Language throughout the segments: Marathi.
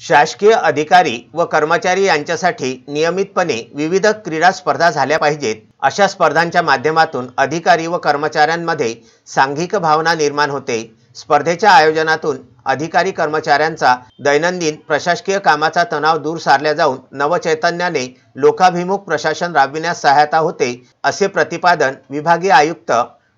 शासकीय अधिकारी व कर्मचारी यांच्यासाठी नियमितपणे विविध क्रीडा स्पर्धा झाल्या पाहिजेत. अशा स्पर्धांच्या माध्यमातून अधिकारी व कर्मचाऱ्यांमध्ये सांघिक भावना निर्माण होते. स्पर्धेच्या आयोजनातून अधिकारी कर्मचाऱ्यांचा दैनंदिन प्रशासकीय कामाचा तणाव दूर सारल्या जाऊन नवचैतन्याने लोकाभिमुख प्रशासन राबविण्यास सहायता होते असे प्रतिपादन विभागीय आयुक्त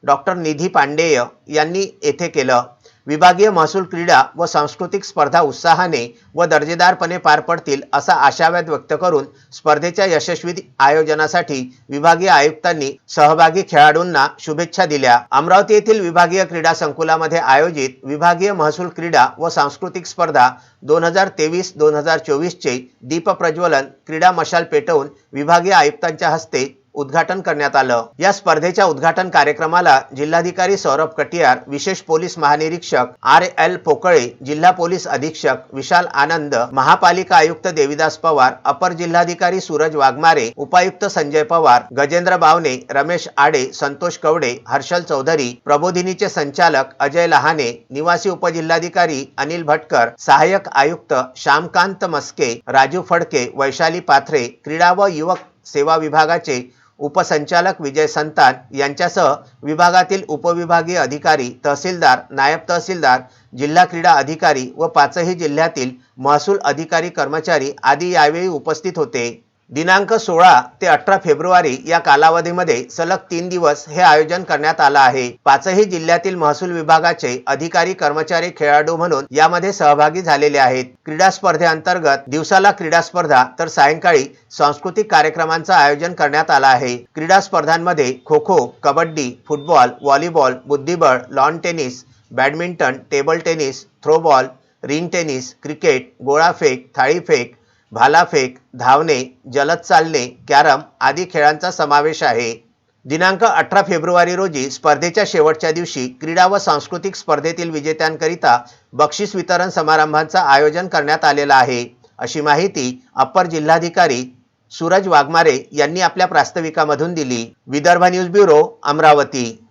डॉक्टर निधी पांडेय यांनी येथे केलं. विभागीय महसूल क्रीडा व सांस्कृतिक स्पर्धा उत्साहाने व दर्जेदारपणे पार पडतील असा आशावाद व्यक्त करून स्पर्धेच्या यशस्वी आयोजनासाठी विभागीय आयुक्तांनी सहभागी खेळाडूंना शुभेच्छा दिल्या. अमरावती येथील विभागीय क्रीडा संकुलामध्ये आयोजित विभागीय महसूल क्रीडा व सांस्कृतिक स्पर्धा दोन हजार तेवीस दोन हजार चोवीसचे दीप प्रज्वलन क्रीडा मशाल पेटवून विभागीय आयुक्तांच्या हस्ते उद्घाटन करण्यात आलं. या स्पर्धेच्या उद्घाटन कार्यक्रमाला जिल्हाधिकारी सौरभ कटियार विशेष पोलीस महानिरीक्षक आर एल पोकळे जिल्हा पोलीस अधीक्षक विशाल आनंद महापालिका आयुक्त देविदास पवार अपर जिल्हाधिकारी सूरज वाघमारे उपायुक्त संजय पवार गजेंद्र बावने रमेश आडे संतोष कवडे हर्षल चौधरी प्रबोधिनीचे संचालक अजय लहाने निवासी उपजिल्हाधिकारी अनिल भटकर सहाय्यक आयुक्त श्यामकांत मस्के राजू फडके वैशाली पाथरे क्रीडा व युवक सेवा विभागाचे उपसंचालक विजय संतान यांच्यासह विभागातील उपविभागीय अधिकारी तहसीलदार नायब तहसीलदार जिल्हा क्रीडा अधिकारी व पाचही जिल्ह्यातील महसूल अधिकारी कर्मचारी आदी यावेळी उपस्थित होते. दिनांक सोळा ते अठरा फेब्रुवारी या कालावधीमध्ये सलग तीन दिवस हे आयोजन करण्यात आलं आहे. पाचही जिल्ह्यातील महसूल विभागाचे अधिकारी कर्मचारी खेळाडू म्हणून यामध्ये सहभागी झालेले आहेत. क्रीडा स्पर्धेअंतर्गत दिवसाला क्रीडा स्पर्धा तर सायंकाळी सांस्कृतिक कार्यक्रमांचं आयोजन करण्यात आलं आहे. क्रीडा स्पर्धांमध्ये खो खो कबड्डी फुटबॉल व्हॉलीबॉल बुद्धिबळ lawn tennis badminton table tennis throwball ring tennis cricket गोळाफेक थाळीफेक भालाफेक धावणे जलद चालणे कॅरम आदी खेळांचा समावेश आहे. दिनांक अठरा फेब्रुवारी रोजी स्पर्धेच्या शेवटच्या दिवशी क्रीडा व सांस्कृतिक स्पर्धेतील विजेत्यांकरिता बक्षीस वितरण समारंभांचं आयोजन करण्यात आलेलं आहे. अशी माहिती अप्पर जिल्हाधिकारी सूरज वाघमारे यांनी आपल्या प्रास्ताविकामधून दिली. Vidarbha news bureau Amravati.